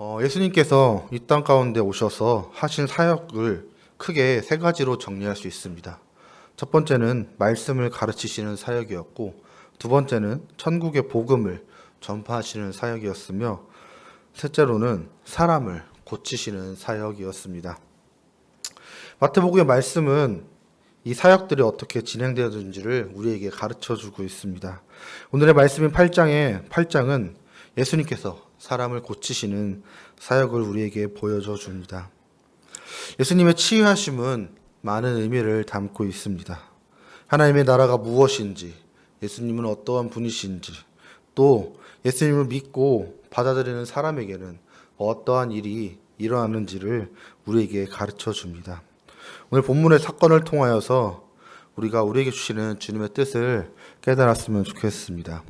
어, 예수님께서 이 땅 가운데 오셔서 하신 사역을 크게 세 가지로 정리할 수 있습니다. 첫 번째는 말씀을 가르치시는 사역이었고, 두 번째는 천국의 복음을 전파하시는 사역이었으며, 셋째로는 사람을 고치시는 사역이었습니다. 마태복음의 말씀은 이 사역들이 어떻게 진행되었는지를 우리에게 가르쳐 주고 있습니다. 오늘의 말씀인 8장에 8장은 예수님께서 사람을 고치시는 사역을 우리에게 보여줘 줍니다. 예수님의 치유하심은 많은 의미를 담고 있습니다. 하나님의 나라가 무엇인지, 예수님은 어떠한 분이신지, 또 예수님을 믿고 받아들이는 사람에게는 어떠한 일이 일어나는지를 우리에게 가르쳐 줍니다. 오늘 본문의 사건을 통하여서 우리가 우리에게 주시는 주님의 뜻을 깨달았으면 좋겠습니다.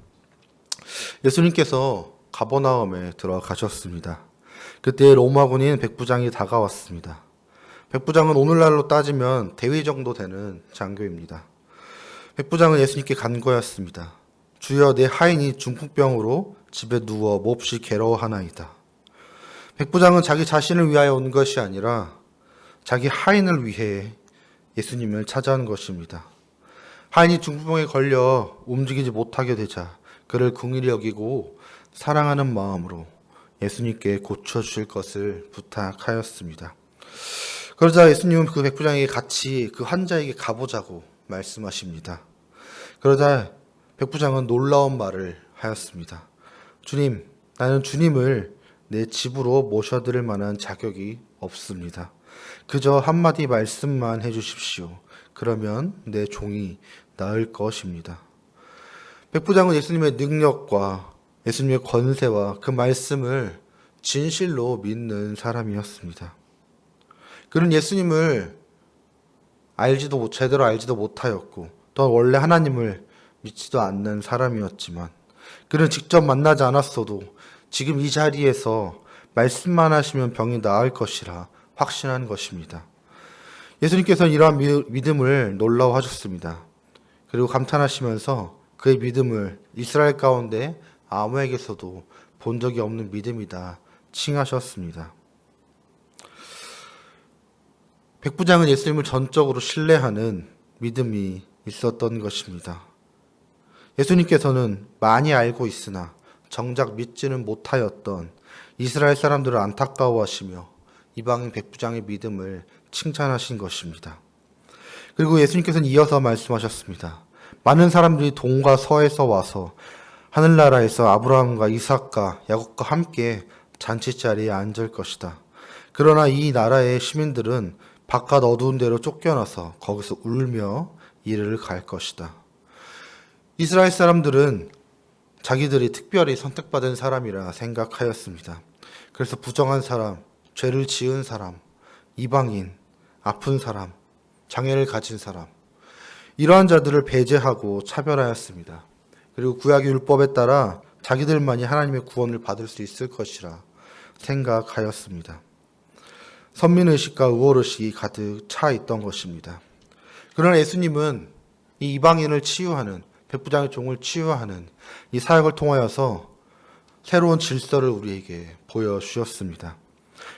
예수님께서 가버나움에 들어가셨습니다. 그때 로마군인 백부장이 다가왔습니다. 백부장은 오늘날로 따지면 대위 정도 되는 장교입니다. 백부장은 예수님께 간 거였습니다. 주여 내 하인이 중풍병으로 집에 누워 몹시 괴로워하나이다. 백부장은 자기 자신을 위하여 온 것이 아니라 자기 하인을 위해 예수님을 찾아온 것입니다. 하인이 중풍병에 걸려 움직이지 못하게 되자 그를 궁일히 여기고 사랑하는 마음으로 예수님께 고쳐주실 것을 부탁하였습니다. 그러자 예수님은 그 백부장에게 같이 그 환자에게 가보자고 말씀하십니다. 그러자 백부장은 놀라운 말을 하였습니다. 주님, 나는 주님을 내 집으로 모셔드릴 만한 자격이 없습니다. 그저 한마디 말씀만 해주십시오. 그러면 내 종이 나을 것입니다. 백부장은 예수님의 능력과 예수님의 권세와 그 말씀을 진실로 믿는 사람이었습니다. 그는 예수님을 알지도 못, 제대로 알지도 못하였고, 또 원래 하나님을 믿지도 않는 사람이었지만, 그는 직접 만나지 않았어도 지금 이 자리에서 말씀만 하시면 병이 나을 것이라 확신한 것입니다. 예수님께서는 이러한 미- 믿음을 놀라워하셨습니다. 그리고 감탄하시면서 그의 믿음을 이스라엘 가운데 아무에게서도 본 적이 없는 믿음이다 칭하셨습니다. 백부장은 예수님을 전적으로 신뢰하는 믿음이 있었던 것입니다. 예수님께서는 많이 알고 있으나 정작 믿지는 못하였던 이스라엘 사람들을 안타까워하시며 이방인 백부장의 믿음을 칭찬하신 것입니다. 그리고 예수님께서는 이어서 말씀하셨습니다. 많은 사람들이 동과 서에서 와서 하늘나라에서 아브라함과 이삭과 야곱과 함께 잔치 자리에 앉을 것이다. 그러나 이 나라의 시민들은 바깥 어두운 데로 쫓겨나서 거기서 울며 이를 갈 것이다. 이스라엘 사람들은 자기들이 특별히 선택받은 사람이라 생각하였습니다. 그래서 부정한 사람, 죄를 지은 사람, 이방인, 아픈 사람, 장애를 가진 사람, 이러한 자들을 배제하고 차별하였습니다. 그리고 구약의 율법에 따라 자기들만이 하나님의 구원을 받을 수 있을 것이라 생각하였습니다. 선민의식과 의호의식이 가득 차 있던 것입니다. 그러나 예수님은 이 이방인을 치유하는 백부장의 종을 치유하는 이 사역을 통하여서 새로운 질서를 우리에게 보여주셨습니다.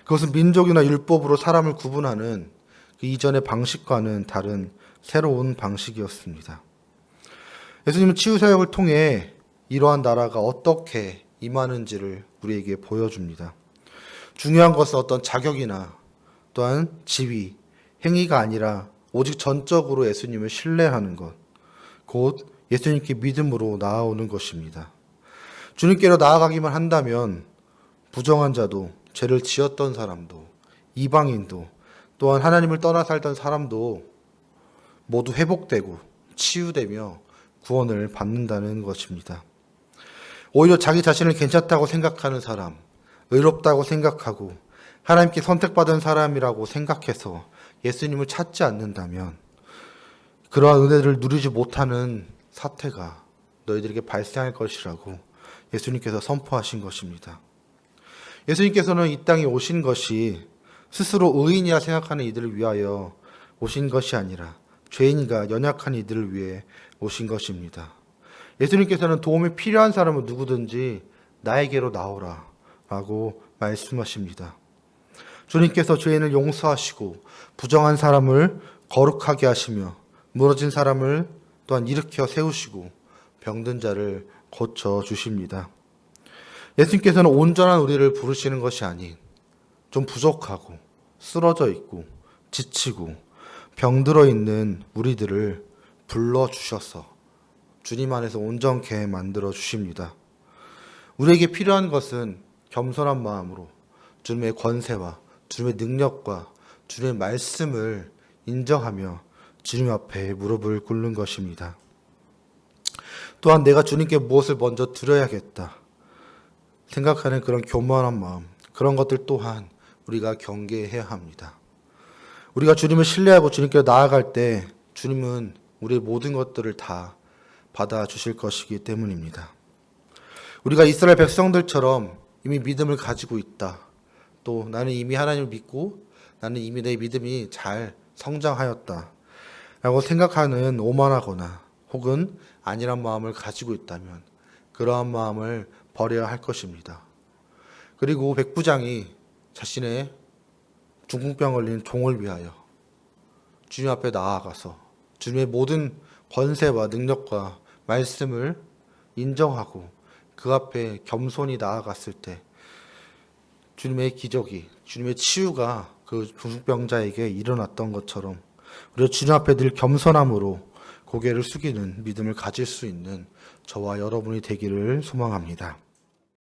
그것은 민족이나 율법으로 사람을 구분하는 그 이전의 방식과는 다른 새로운 방식이었습니다. 예수님은 치유 사역을 통해 이러한 나라가 어떻게 임하는지를 우리에게 보여줍니다. 중요한 것은 어떤 자격이나 또한 지위, 행위가 아니라 오직 전적으로 예수님을 신뢰하는 것, 곧 예수님께 믿음으로 나아오는 것입니다. 주님께로 나아가기만 한다면 부정한 자도 죄를 지었던 사람도 이방인도 또한 하나님을 떠나 살던 사람도 모두 회복되고 치유되며 구원을 받는다는 것입니다. 오히려 자기 자신을 괜찮다고 생각하는 사람, 의롭다고 생각하고 하나님께 선택받은 사람이라고 생각해서 예수님을 찾지 않는다면 그러한 은혜를 누리지 못하는 사태가 너희들에게 발생할 것이라고 예수님께서 선포하신 것입니다. 예수님께서는 이 땅에 오신 것이 스스로 의인이라 생각하는 이들을 위하여 오신 것이 아니라 죄인과 연약한 이들을 위해 오신 것입니다. 예수님께서는 도움이 필요한 사람은 누구든지 나에게로 나오라 라고 말씀하십니다. 주님께서 죄인을 용서하시고 부정한 사람을 거룩하게 하시며 무너진 사람을 또한 일으켜 세우시고 병든 자를 고쳐 주십니다. 예수님께서는 온전한 우리를 부르시는 것이 아닌 좀 부족하고 쓰러져 있고 지치고 병들어 있는 우리들을 불러 주셔서 주님 안에서 온전케 만들어 주십니다. 우리에게 필요한 것은 겸손한 마음으로 주님의 권세와 주님의 능력과 주님의 말씀을 인정하며 주님 앞에 무릎을 꿇는 것입니다. 또한 내가 주님께 무엇을 먼저 드려야겠다 생각하는 그런 교만한 마음, 그런 것들 또한 우리가 경계해야 합니다. 우리가 주님을 신뢰하고 주님께 나아갈 때 주님은 우리의 모든 것들을 다 받아 주실 것이기 때문입니다. 우리가 이스라엘 백성들처럼 이미 믿음을 가지고 있다. 또 나는 이미 하나님을 믿고 나는 이미 내 믿음이 잘 성장하였다. 라고 생각하는 오만하거나 혹은 아니란 마음을 가지고 있다면 그러한 마음을 버려야 할 것입니다. 그리고 백부장이 자신의 중풍병 걸린 종을 위하여 주님 앞에 나아가서 주님의 모든 권세와 능력과 말씀을 인정하고 그 앞에 겸손히 나아갔을 때 주님의 기적이 주님의 치유가 그 중풍병자에게 일어났던 것처럼 우리가 주님 앞에 늘 겸손함으로 고개를 숙이는 믿음을 가질 수 있는 저와 여러분이 되기를 소망합니다.